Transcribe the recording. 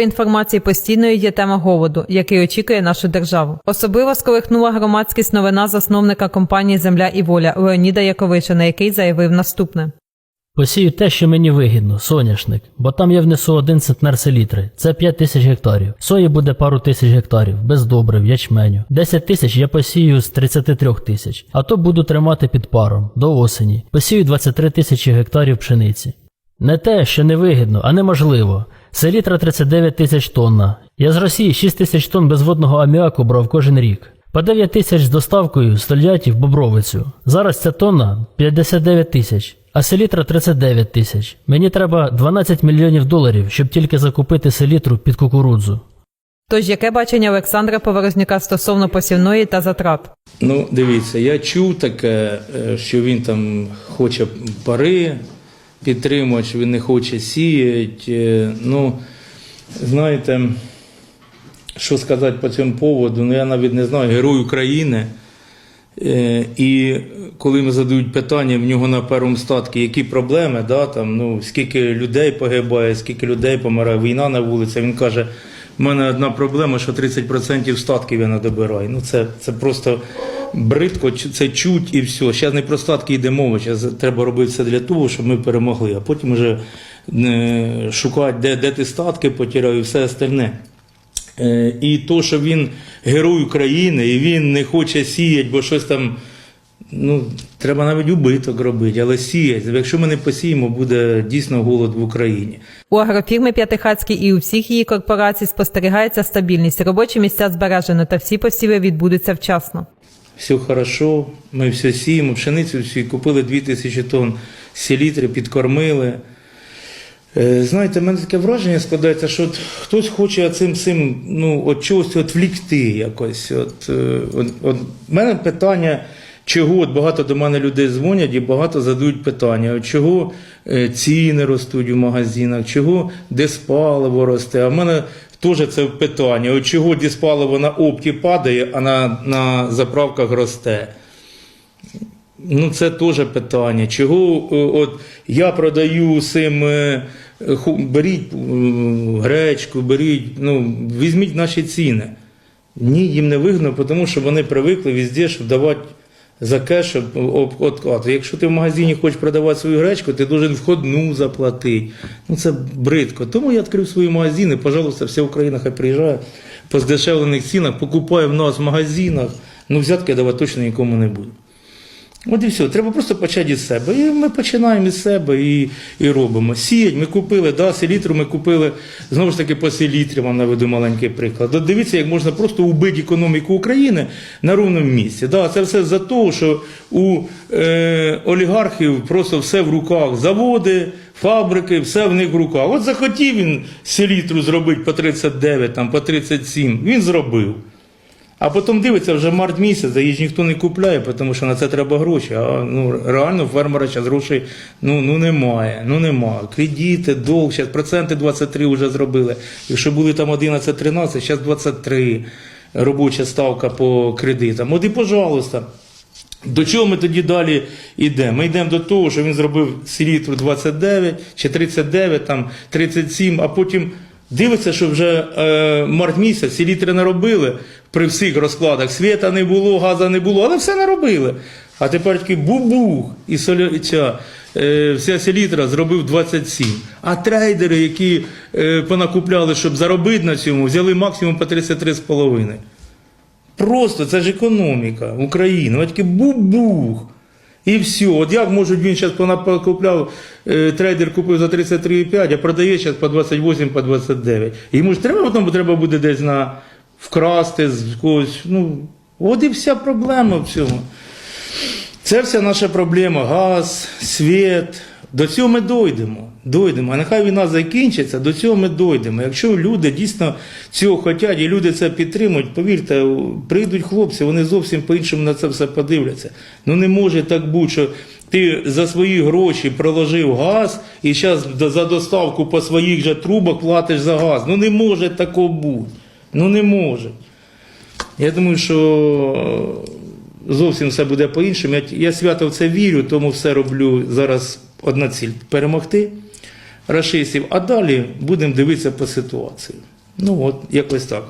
інформації постійною є тема голоду, який очікує нашу державу. Особливо сколихнула громадськість новина засновника компанії Земля і воля Леоніда Яковишина, який заявив наступне. Посію те, що мені вигідно, соняшник, бо там я внесу один центнер селітри. Це 5 тисяч гектарів. Сої буде пару тисяч гектарів, без добрив, ячменю. 10 тисяч я посію з 33 тисяч, а то буду тримати під паром до осені. Посію 23 тисячі гектарів пшениці. Не те, що невигідно, а неможливо. Селітра 39 тисяч тонна. Я з Росії 6 тисяч тонн безводного аміаку брав кожен рік. По 9 тисяч з доставкою з Тольятті в Бобровицю. Зараз ця тонна 59 тисяч, а селітра 39 тисяч. Мені треба 12 мільйонів доларів, щоб тільки закупити селітру під кукурудзу. Тож яке бачення Олександра Поворознюка стосовно посівної та затрат? Ну, дивіться, я чув таке, е, що він там хоче пари підтримувати, що він не хоче сіяти. Е, Ну, знаєте, що сказати по цьому поводу, ну я навіть не знаю, герой України. Е, І коли ми задають питання в нього на першому статку, які проблеми, да, там, ну, скільки людей погибає, скільки людей помирає, війна на вулиці, він каже, в мене одна проблема, що 30% статків я не добираю. Ну, це, це просто бридко, це чуть і все. Зараз не про статки йде мова, зараз треба робити все для того, щоб ми перемогли, а потім вже е, шукати, де, де ти статки потеряв і все остальне. Е, І то, що він герой України, і він не хоче сіяти, бо щось там. Ну, треба навіть убиток робити, але сіяти. Якщо ми не посіємо, буде дійсно голод в Україні. У агрофірми П'ятихатській і у всіх її корпорацій спостерігається стабільність, робочі місця збережено та всі посіви відбудуться вчасно. Все хорошо, ми все сіємо, пшеницю всі купили 2000 тонн селітри, підкормили. Е, Знаєте, в мене таке враження складається, що от хтось хоче цим цим ну, от чогось відвлікти якось. От, е, от, от, мене питання, чого от багато до мене людей дзвонять і багато задають питання, от чого е, ціни ростуть у магазинах, чого диспаливо росте. А в мене теж це питання, от чого диспаливо на опті падає, а на, на заправках росте. Ну, це теж питання. Чого е, от я продаю цим, е, беріть гречку, беріть, ну, візьміть наші ціни. Ні, їм не вигідно, тому що вони привикли везде, щоб давати за кеш откат. Якщо ти в магазині хочеш продавати свою гречку, ти должен входну заплатити. Ну це бридко. Тому я відкрив свої магазини. Пожалуйста, вся Україна хай приїжджає по здешевлених цінах, покупає в нас в магазинах. Ну, взятки давати точно нікому не буду. От і все, треба просто почати із себе. І ми починаємо із себе і, і робимо. Сіять, ми купили, да, селітру ми купили, знову ж таки, по селітрі вам наведу маленький приклад. От дивіться, як можна просто убити економіку України на рівному місці. Да, це все за те, що у е, олігархів просто все в руках. Заводи, фабрики, все в них в руках. От захотів він селітру зробити по 39, там, по 37, він зробив. А потім дивиться, вже март місяць, ж ніхто не купляє, тому що на це треба гроші. А ну реально фермера зараз грошей ну, ну немає. Ну немає. Кредити, долг, зараз проценти 23 вже зробили. Якщо були там 11-13, зараз 23 робоча ставка по кредитам. От і пожалуйста. До чого ми тоді далі йдемо? Ми йдемо до того, що він зробив селітру 29 чи 39, там 37, а потім дивиться, що вже е, март місяць селітри наробили при всіх розкладах. Світа не було, газу не було, але все наробили. А тепер такий бух-бух, і соля, е, вся селітра зробив 27. А трейдери, які е, понакупляли, щоб заробити на цьому, взяли максимум по 33,5. Просто це ж економіка України. Ось такий бух-бух. І все. От як може він зараз понакупляв, е, трейдер купив за 33,5, а продає зараз по 28, по 29. Йому ж треба потім треба буде десь на вкрасти з когось. Ну, от і вся проблема в цьому. Це вся наша проблема. Газ, світ. До цього ми дойдемо. Дойдемо. А нехай війна закінчиться, до цього ми дойдемо. Якщо люди дійсно цього хочуть і люди це підтримують, повірте, прийдуть хлопці, вони зовсім по-іншому на це все подивляться. Ну не може так бути, що ти за свої гроші проложив газ і зараз за доставку по своїх же трубах платиш за газ. Ну не може такого бути. Ну не може. Я думаю, що зовсім все буде по-іншому. Я, я свято в це вірю, тому все роблю зараз одна ціль перемогти. рашистів, а далі будемо дивитися по ситуації. Ну от, якось так.